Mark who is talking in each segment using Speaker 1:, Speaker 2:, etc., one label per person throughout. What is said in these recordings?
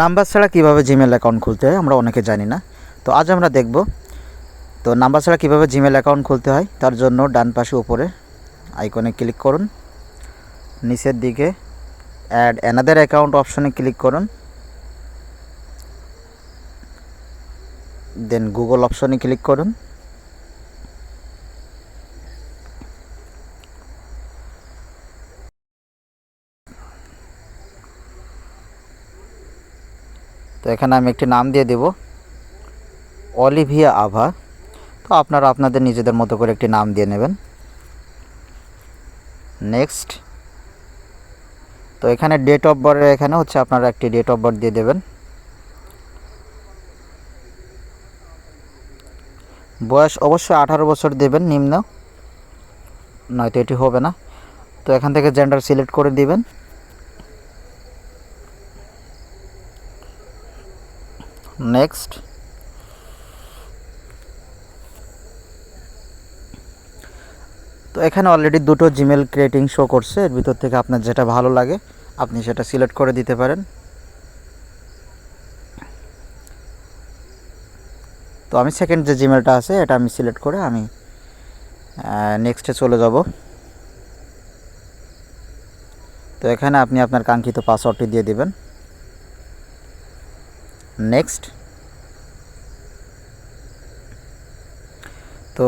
Speaker 1: Number ছাড়া কীভাবে Gmail account খুলতে হয় আমরা অনেকে জানি না। তো আজ আমরা দেখব। তো নাম্বার ছাড়া কীভাবে জিমেল অ্যাকাউন্ট খুলতে হয় তার জন্য ডান পাশে উপরে আইকনে ক্লিক করুন। নিচের দিকে অ্যাড অ্যানাদার অ্যাকাউন্ট অপশনে ক্লিক করুন। দেন গুগল অপশনে ক্লিক করুন। তো এখানে আমি একটি নাম দিয়ে দেব। অলিভিয়া আভা। তো আপনারা আপনাদের নিজেদের মতো করে একটি নাম দিয়ে নেবেন। নেক্সট। তো এখানে ডেট অফ বার্থের এখানে হচ্ছে আপনারা একটি ডেট অফ বার্থ দিয়ে দেবেন। বয়স অবশ্যই আঠারো বছর দেবেন নিম্ন। নয়তো এটি হবে না। তো এখান থেকে জেন্ডার সিলেক্ট করে দিবেন। নেক্সট। তো এখানে অলরেডি দুটো জিমেল ক্রিয়েটিং শো করছে। এর ভিতর থেকে আপনার যেটা ভালো লাগে, আপনি সেটা সিলেক্ট করে দিতে পারেন। তো আমি সেকেন্ড যে জিমেলটা আছে, এটা আমি সিলেক্ট করে আমি নেক্সটে চলে যাব। তো এখানে আপনি আপনার কাঙ্ক্ষিত পাসওয়ার্ডটি দিয়ে দিবেন। নেক্সট। তো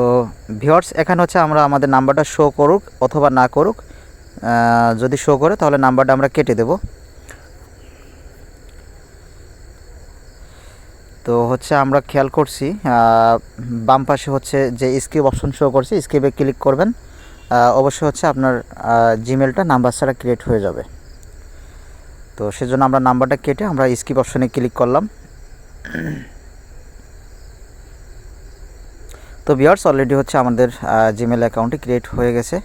Speaker 1: ভিওর্স এখানে হচ্ছে আমরা আমাদের নাম্বারটা শো করুক অথবা না করুক যদি শো করে তাহলে নাম্বারটা আমরা কেটে দেব। তো হচ্ছে আমরা খেয়াল করছি বাম পাশে হচ্ছে যে স্কিপ অপশন শো করছে স্কিপে ক্লিক করবেন। অবশ্যই হচ্ছে আপনার জিমেলটা নাম্বার ছাড়া ক্রিয়েট হয়ে যাবে। তো সেজন্য আমরা নাম্বারটা কেটে আমরা স্কিপ অপশনে ক্লিক করলাম। তো বিয়ার্স অলরেডি হচ্ছে আমাদের জিমেল অ্যাকাউন্টটি ক্রিয়েট হয়ে গেছে।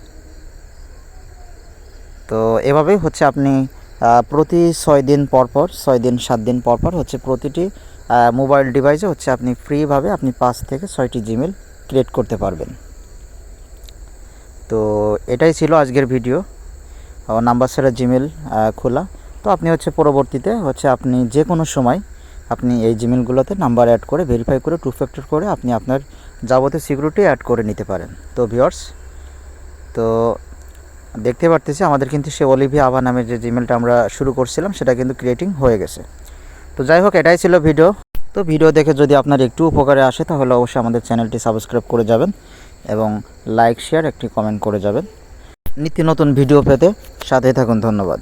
Speaker 1: তো এভাবেই হচ্ছে আপনি প্রতি ছয় দিন পর পর, ছয় দিন, সাত দিন পর পর হচ্ছে প্রতিটি মোবাইল ডিভাইসে হচ্ছে আপনি ফ্রিভাবে আপনি পাঁচ থেকে ছয়টি জিমেল ক্রিয়েট করতে পারবেন। তো এটাই ছিল আজকের ভিডিও নাম্বার সেরা জিমেল খোলা। তো আপনি হচ্ছে পরবর্তীতে হচ্ছে আপনি যে কোনো সময় আপনি এই জিমেলগুলোতে নাম্বার অ্যাড করে ভেরিফাই করে টু ফ্যাক্টর করে আপনি আপনার যাবতীয় সিকিউরিটি অ্যাড করে নিতে পারেন। তো ভিওর্স তো দেখতে পারতেছি আমাদের কিন্তু সে অলিভিয়া আভা নামের যে জিমেলটা আমরা শুরু করছিলাম, সেটা কিন্তু ক্রিয়েটিং হয়ে গেছে। তো যাই হোক, এটাই ছিল ভিডিও তো ভিডিও দেখে যদি আপনার একটু উপকারে আসে, তাহলে অবশ্যই আমাদের চ্যানেলটি সাবস্ক্রাইব করে যাবেন এবং লাইক শেয়ার একটি কমেন্ট করে যাবেন। নিত্য নতুন ভিডিও পেতে সাথে থাকুন, ধন্যবাদ।